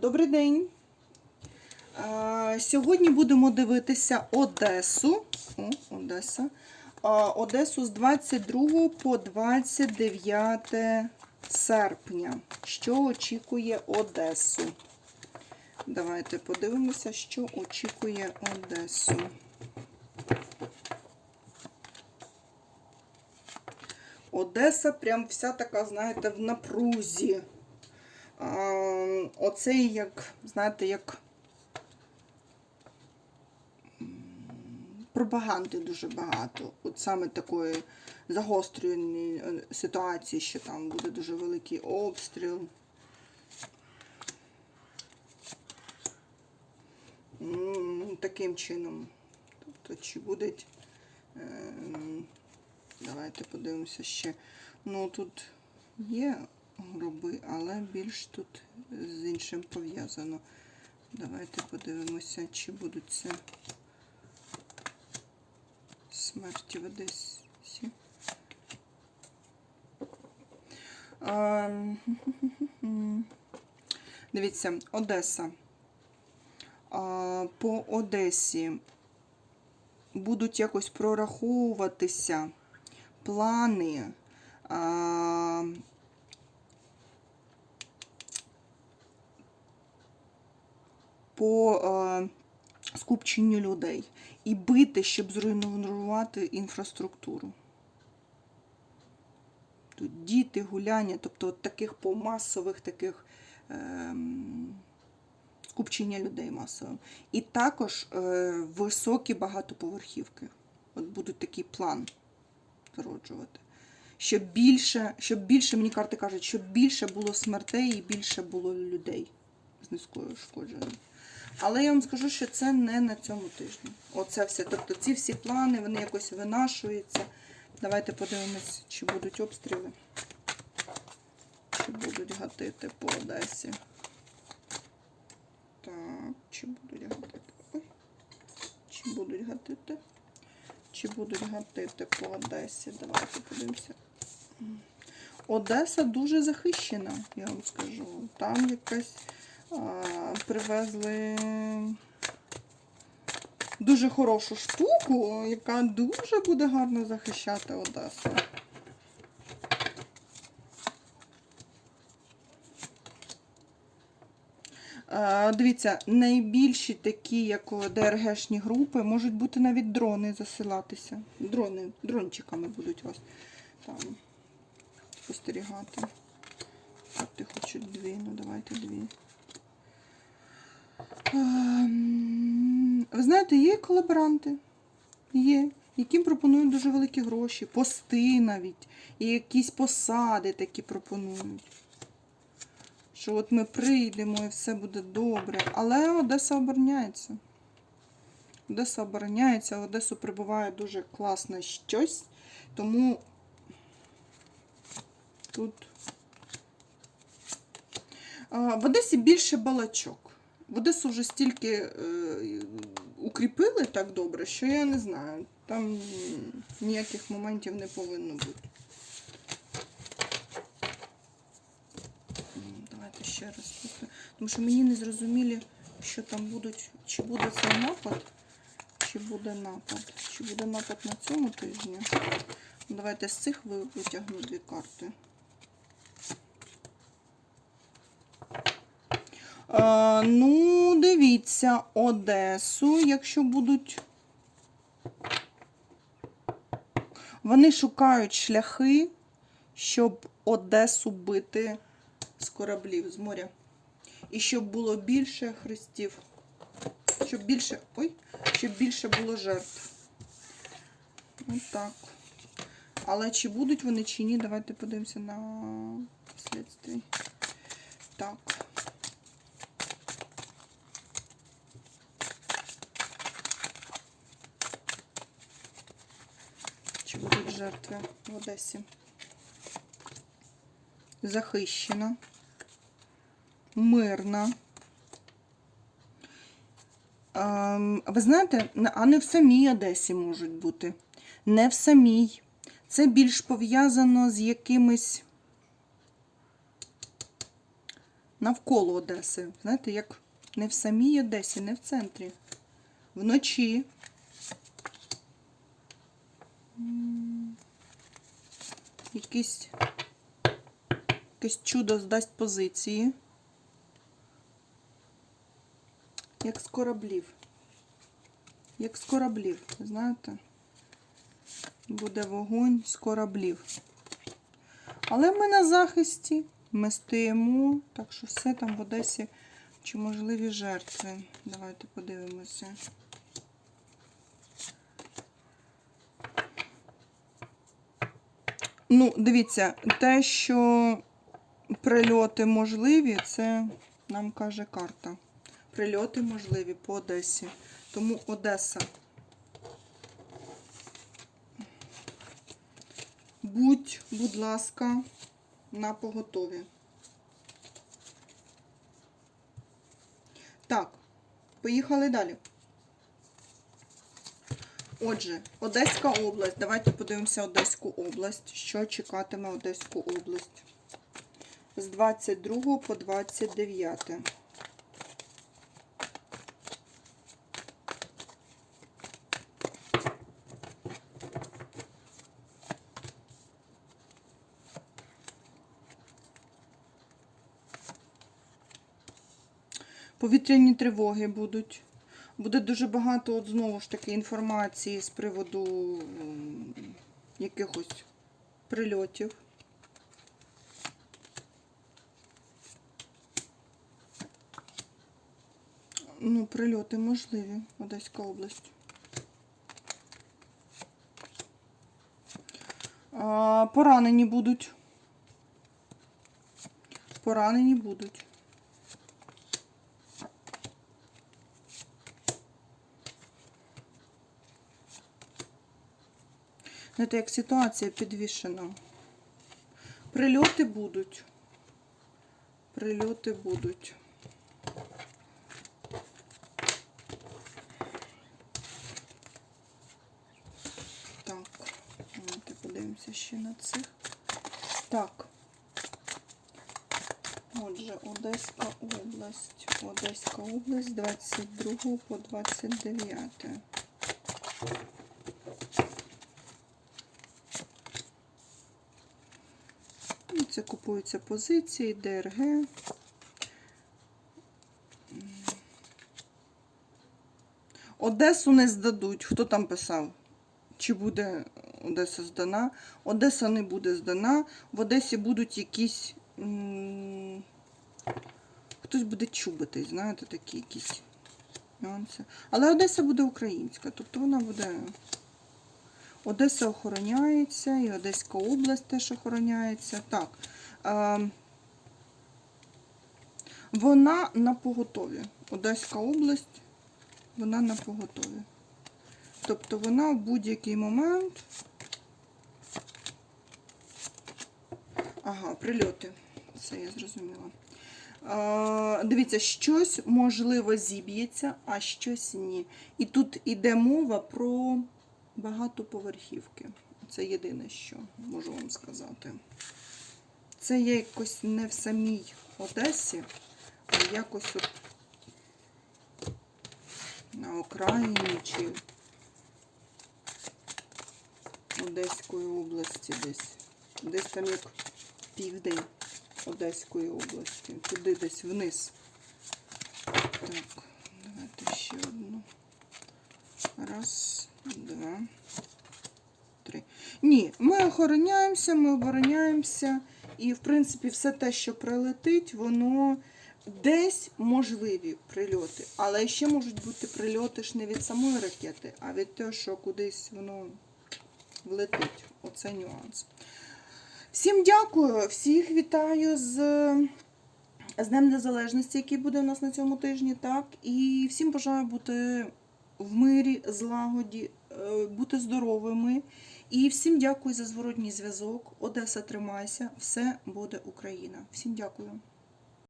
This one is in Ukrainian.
Добрий день. Сьогодні будемо дивитися Одесу. О, Одеса. Одесу з 22 по 29 серпня. Що очікує Одесу? Давайте подивимося, що очікує Одесу. Одеса прям вся така, знаєте, в напрузі. А, Оцей, як, знаєте, як пропаганди дуже багато. От саме такої загострюваної е, ситуації, що там буде дуже великий обстріл. Таким чином. Тобто, чи будуть. ем, Давайте подивимося ще. Ну тут є гроби, але більш тут з іншим пов'язано. Давайте подивимося, чи будуть це смерті в Одесі. А, Дивіться, Одеса. По Одесі будуть якось прораховуватися плани. По е, скупченню людей і бити, щоб зруйнувати інфраструктуру. Тут діти, гуляння, тобто от таких по масових таких ем, скупчення людей масовим. І також е, високі багатоповерхівки. От будуть такий план зароджувати. Щоб більше, щоб більше, мені карти кажуть, щоб більше було смертей і більше було людей з низькою шкодженням. Але я вам скажу, що це не на цьому тижні. Оце все. Тобто ці всі плани, вони якось винашуються. Давайте подивимось, чи будуть обстріли, чи будуть гатити по Одесі. Так, чи будуть гатити? Ой. Чи будуть гатити? Чи будуть гатити по Одесі? Давайте подивимося. Одеса дуже захищена, я вам скажу. Там якась привезли дуже хорошу штуку, яка дуже буде гарно захищати Одесу. Е, Дивіться, найбільші такі, як ДРГшні групи, можуть бути навіть дрони засилатися. Дрони, дрончиками будуть вас там спостерігати. Ти хочуть дві, ну давайте дві. Ви знаєте, є колаборанти, є, яким пропонують дуже великі гроші, пости навіть, і якісь посади такі пропонують. Що от ми прийдемо і все буде добре. Але Одеса обороняється. Одеса обороняється, в Одесу прибуває дуже класне щось, тому тут в Одесі більше балачок. Одесу вже стільки е, укріпили так добре, що я не знаю. Там ніяких моментів не повинно бути. Давайте ще раз. просто- Тому що мені не зрозумілі, що там будуть, чи буде цей напад, чи буде напад. Чи буде напад на цьому тижні. Давайте з цих витягну дві карти. Ну, дивіться, Одесу, якщо будуть. Вони шукають шляхи, щоб Одесу бити з кораблів, з моря. І щоб було більше хрестів. Щоб більше. Ой, щоб більше було жертв. Отак. Але чи будуть вони, чи ні, давайте подивимося на слідстві. Так. Чи будуть жертви в Одесі? Захищена, мирна. Ем, Ви знаєте, а не в самій Одесі можуть бути. Не в самій. Це більш пов'язано з якимись навколо Одеси. Знаєте, як не в самій Одесі, не в центрі. Вночі. М, Якийсь, якесь чудо здасть позиції. Як з кораблів. Як з кораблів, знаєте? Буде вогонь з кораблів. Але ми на захисті, ми стоїмо, так що все там в Одесі чи можливі жертви. Давайте подивимося. Ну, дивіться, те, що прильоти можливі, це нам каже карта. Прильоти можливі по Одесі. Тому Одеса. Будь, будь ласка, на поготові. Так, поїхали далі. Отже, Одеська область. Давайте подивимося Одеську область. Що чекатиме Одеську область? З 22 по 29. Повітряні тривоги будуть. Буде дуже багато, от знову ж таки, інформації з приводу якихось прильотів. Ну, прильоти можливі, Одеська область. Поранені будуть. Поранені будуть. Знаєте, як ситуація підвішена. Прильоти будуть. Прильоти будуть. Так, давайте подивимося ще на цих. Так. Отже, Одеська область. Одеська область 22 по 29. Це купуються позиції, ДРГ. Одесу не здадуть. Хто там писав? Чи буде Одеса здана? Одеса не буде здана. В Одесі будуть якісь. Хтось буде чубитись, знаєте, такі якісь нюанси. Але Одеса буде українська, тобто вона буде. Одеса охороняється, і Одеська область теж охороняється. Так. Е, вона на поготові. Одеська область, вона на поготові. Тобто вона в будь-який момент. Ага, прильоти. Це я зрозуміла. Е, дивіться, щось можливо зіб'ється, а щось ні. І тут іде мова про багатоповерхівки. Це єдине, що можу вам сказати. Це є якось не в самій Одесі, а якось от на окраїні чи Одеської області десь. Десь там як південь Одеської області. Туди десь вниз. Так, давайте ще одну. Раз, два, три. Ні, ми охороняємося, ми обороняємося. І, в принципі, все те, що прилетить, воно десь можливі прильоти. Але ще можуть бути прильоти ж не від самої ракети, а від того, що кудись воно влетить. Оце нюанс. Всім дякую, всіх вітаю з, з Днем Незалежності, який буде у нас на цьому тижні. Так, і всім бажаю бути в мирі, злагоді, е, бути здоровими. І всім дякую за зворотній зв'язок. Одеса, тримайся, все буде Україна. Всім дякую.